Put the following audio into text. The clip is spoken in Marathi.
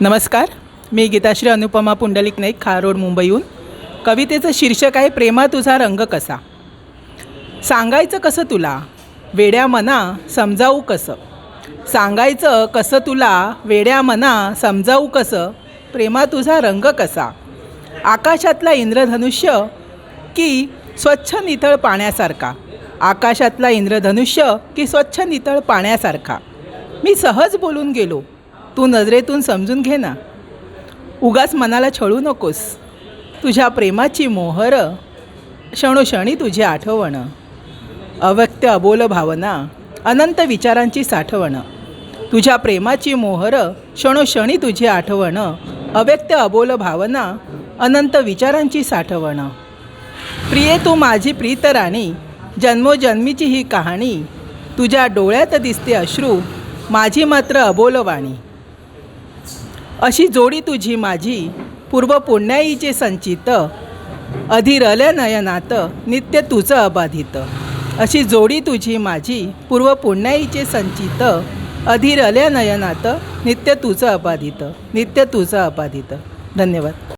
नमस्कार मी गीताश्री अनुपमा पुंडलिक नाईक खारोड मुंबईहून. कवितेचं शीर्षक आहे प्रेमा तुझा रंग कसा? सांगायचं कसं तुला? वेड्या मना समजावू कसं? सांगायचं कसं तुला? वेड्या मना समजावू कसं? प्रेमा तुझा रंग कसा? आकाशातला इंद्रधनुष्य की स्वच्छ नितळ पाण्यासारखा? आकाशातला इंद्रधनुष्य की स्वच्छ नितळ पाण्यासारखा? मी सहज बोलून गेलो तू नजरेतून समजून घे ना. उगाच मनाला छळू नकोस. तुझ्या प्रेमाची मोहर क्षणोक्षणी तुझी आठवण अव्यक्त अबोल भावना अनंत विचारांची साठवण तुझ्या प्रेमाची मोहर क्षणोक्षणी तुझी आठवण अव्यक्त अबोल भावना अनंत विचारांची साठवण. प्रिये तू माझी प्रीतराणी जन्मोजन्मीची ही कहाणी तुझ्या डोळ्यात दिसते अश्रू माझी मात्र अबोलवाणी अशी जोडी तुझी माझी पूर्व पुण्याईचे संचित अधीरल्या नयनात नित्य तुझं अबाधित. अशी जोडी तुझी माझी पूर्व पुण्याईचे संचित अधीरल्या नयनात नित्य तुझं अबाधित नित्य तुझं अबाधित. धन्यवाद.